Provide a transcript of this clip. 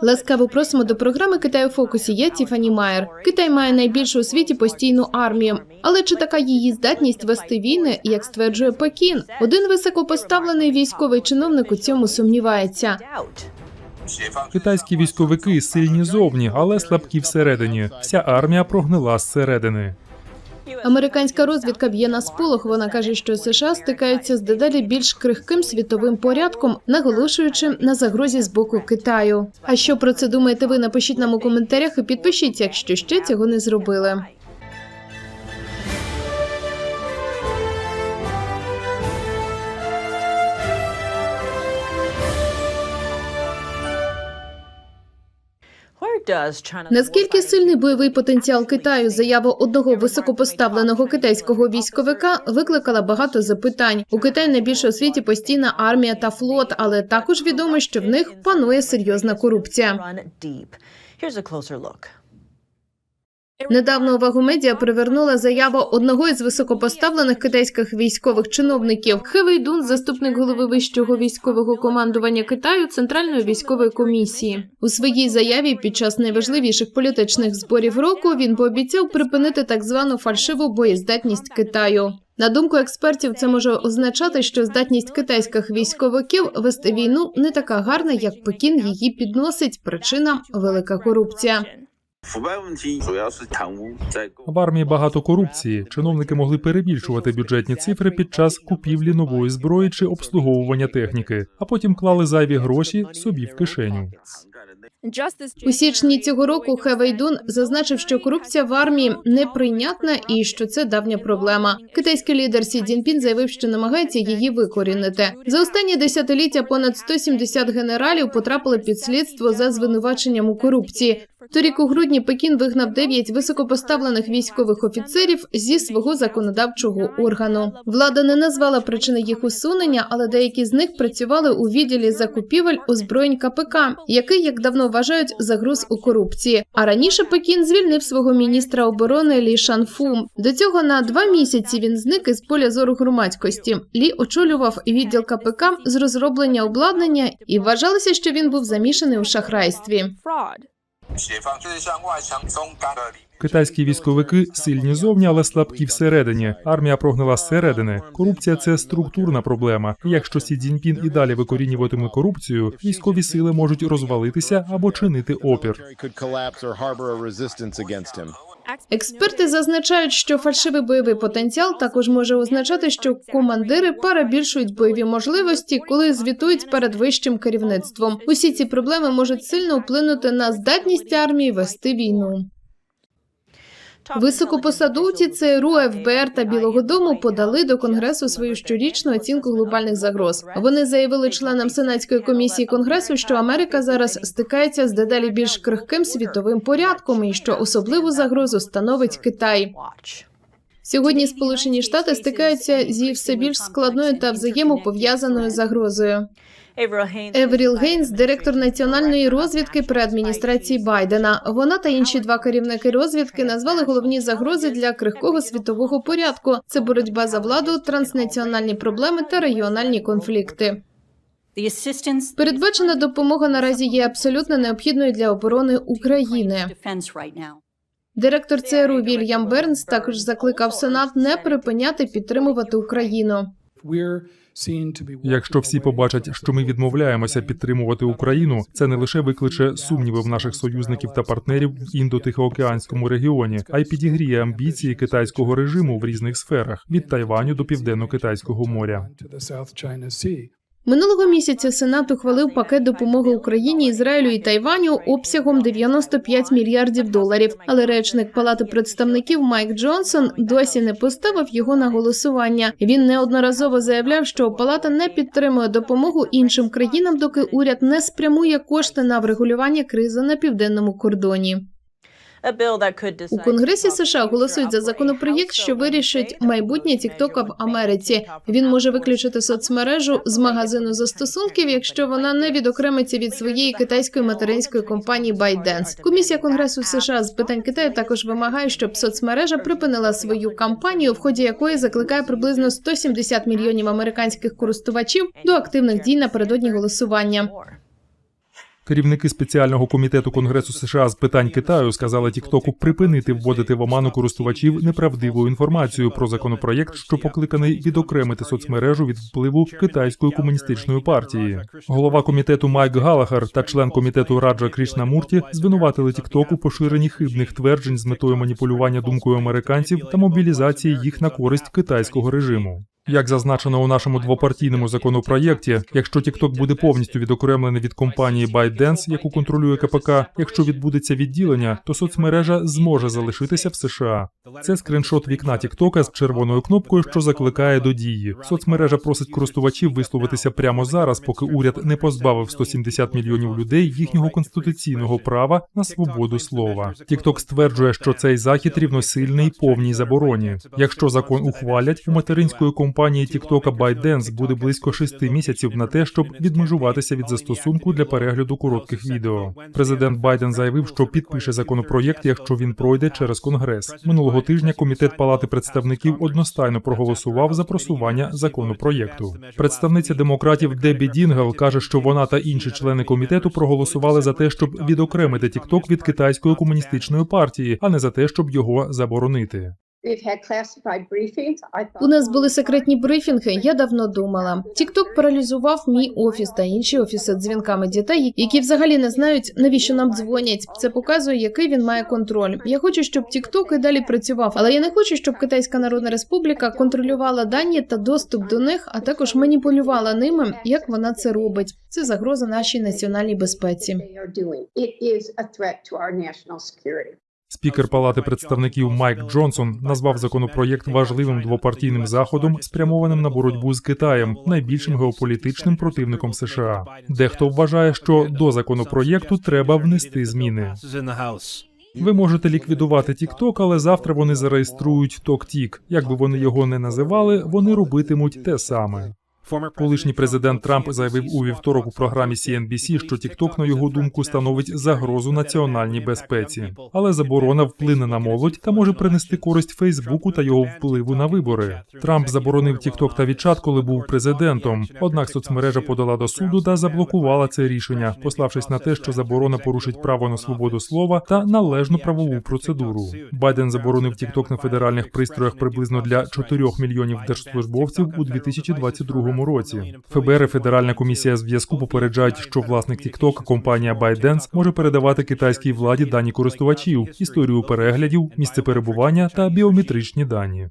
Ласкаво просимо до програми Китай у фокусі. Я Тіфані Майер. Китай має найбільшу у світі постійну армію. Але чи така її здатність вести війни, як стверджує Пекін? Один високопоставлений військовий чиновник у цьому сумнівається. Китайські військовики сильні зовні, але слабкі всередині. Вся армія прогнила зсередини. Американська розвідка б'є на сполох. Вона каже, що США стикаються з дедалі більш крихким світовим порядком, наголошуючи на загрозі з боку Китаю. А що про це думаєте ви? Напишіть нам у коментарях і підпишіться, якщо ще цього не зробили. Наскільки сильний бойовий потенціал Китаю? Заява одного високопоставленого китайського військовика викликала багато запитань. У Китаї найбільше у світі постійна армія та флот, але також відомо, що в них панує серйозна корупція. Недавно увагу медіа привернула заява одного із високопоставлених китайських військових чиновників. Хе Вейдун, заступник голови вищого військового командування Китаю Центральної військової комісії. У своїй заяві під час найважливіших політичних зборів року він пообіцяв припинити так звану фальшиву боєздатність Китаю. На думку експертів, це може означати, що здатність китайських військовиків вести війну не така гарна, як Пекін її підносить. Причина велика корупція. В армії багато корупції. Чиновники могли перебільшувати бюджетні цифри під час купівлі нової зброї чи обслуговування техніки, а потім клали зайві гроші собі в кишеню. У січні цього року Хевейдун зазначив, що корупція в армії неприйнятна і що це давня проблема. Китайський лідер Сі Цзіньпін заявив, що намагається її викорінити. За останні десятиліття понад 170 генералів потрапили під слідство за звинуваченням у корупції. Торік у грудні Пекін вигнав дев'ять високопоставлених військових офіцерів зі свого законодавчого органу. Влада не назвала причини їх усунення, але деякі з них працювали у відділі закупівель озброєнь КПК, який, як давно вважають, загруз у корупції. А раніше Пекін звільнив свого міністра оборони Лі Шанфу. До цього на два місяці він зник із поля зору громадськості. Лі очолював відділ КПК з розроблення обладнання і вважалося, що він був замішаний у шахрайстві. Китайські військовики сильні зовні, але слабкі всередині. Армія прогнила зсередини. Корупція це структурна проблема. Якщо Сі Цзіньпін і далі викорінюватиме корупцію, військові сили можуть розвалитися або чинити опір. Експерти зазначають, що фальшивий бойовий потенціал також може означати, що командири перебільшують бойові можливості, коли звітують перед вищим керівництвом. Усі ці проблеми можуть сильно вплинути на здатність армії вести війну. Високопосадовці ЦРУ, ФБР та Білого Дому подали до Конгресу свою щорічну оцінку глобальних загроз. Вони заявили членам сенатської комісії Конгресу, що Америка зараз стикається з дедалі більш крихким світовим порядком, і що особливу загрозу становить Китай. Сьогодні Сполучені Штати стикаються зі все більш складною та взаємопов'язаною загрозою. Евріл Гейнс, директор національної розвідки при адміністрації Байдена. Вона та інші два керівники розвідки назвали головні загрози для крихкого світового порядку. Це боротьба за владу, транснаціональні проблеми та регіональні конфлікти. Передбачена допомога наразі є абсолютно необхідною для оборони України. Директор ЦРУ Вільям Бернс також закликав Сенат не припиняти підтримувати Україну. Якщо всі побачать, що ми відмовляємося підтримувати Україну, це не лише викличе сумніви в наших союзників та партнерів в індотихоокеанському регіоні, а й підігріє амбіції китайського режиму в різних сферах від Тайваню до південно-китайського моря. Минулого місяця Сенат ухвалив пакет допомоги Україні, Ізраїлю і Тайваню обсягом 95 мільярдів доларів. Але речник Палати представників Майк Джонсон досі не поставив його на голосування. Він неодноразово заявляв, що палата не підтримує допомогу іншим країнам, доки уряд не спрямує кошти на врегулювання кризи на південному кордоні. У Конгресі США голосують за законопроєкт, що вирішить майбутнє Тіктока в Америці. Він може виключити соцмережу з магазину застосунків, якщо вона не відокремиться від своєї китайської материнської компанії ByteDance. Комісія Конгресу США з питань Китаю також вимагає, щоб соцмережа припинила свою кампанію, в ході якої закликає приблизно 170 мільйонів американських користувачів до активних дій напередодні голосування. Керівники спеціального комітету Конгресу США з питань Китаю сказали Тіктоку припинити вводити в оману користувачів неправдивою інформацією про законопроєкт, що покликаний відокремити соцмережу від впливу китайської комуністичної партії. Голова комітету Майк Галахар та член комітету Раджа Крішнамурті звинуватили Тікток у поширенні хибних тверджень з метою маніпулювання думкою американців та мобілізації їх на користь китайського режиму. Як зазначено у нашому двопартійному законопроєкті, якщо TikTok буде повністю відокремлений від компанії ByteDance, яку контролює КПК, якщо відбудеться відділення, то соцмережа зможе залишитися в США. Це скриншот вікна TikTok з червоною кнопкою, що закликає до дії. Соцмережа просить користувачів висловитися прямо зараз, поки уряд не позбавив 170 мільйонів людей їхнього конституційного права на свободу слова. TikTok стверджує, що цей захід рівносильний повній забороні. Якщо закон ухвалять, у материнської компанії TikTok ByteDance буде близько шести місяців на те, щоб відмежуватися від застосунку для перегляду коротких відео. Президент Байден заявив, що підпише законопроєкт, якщо він пройде через конгрес. Минулого тижня комітет Палати представників одностайно проголосував за просування законопроєкту. Представниця демократів Дебі Дінгел каже, що вона та інші члени комітету проголосували за те, щоб відокремити TikTok від китайської комуністичної партії, а не за те, щоб його заборонити. У нас були секретні брифінги. Я давно думала. TikTok паралізував мій офіс та інші офіси дзвінками дітей, які взагалі не знають, навіщо нам дзвонять. Це показує, який він має контроль. Я хочу, щоб TikTok і далі працював, але я не хочу, щоб Китайська Народна Республіка контролювала дані та доступ до них, а також маніпулювала ними, як вона це робить. Це загроза нашій національній безпеці. Спікер Палати представників Майк Джонсон назвав законопроєкт важливим двопартійним заходом, спрямованим на боротьбу з Китаєм, найбільшим геополітичним противником США. Дехто вважає, що до законопроєкту треба внести зміни. Ви можете ліквідувати TikTok, але завтра вони зареєструють TokTik. Як би вони його не називали, вони робитимуть те саме. Колишній президент Трамп заявив у вівторок у програмі CNBC, що TikTok, на його думку, становить загрозу національній безпеці, але заборона вплине на молодь та може принести користь Фейсбуку та його впливу на вибори. Трамп заборонив TikTok та WeChat, коли був президентом. Однак соцмережа подала до суду та заблокувала це рішення, пославшись на те, що заборона порушить право на свободу слова та належну правову процедуру. Байден заборонив TikTok на федеральних пристроях приблизно для 4 мільйонів держслужбовців у 2022 році. ФБР і Федеральна комісія зв'язку попереджають, що власник TikTok, компанія ByteDance, може передавати китайській владі дані користувачів, історію переглядів, місце перебування та біометричні дані.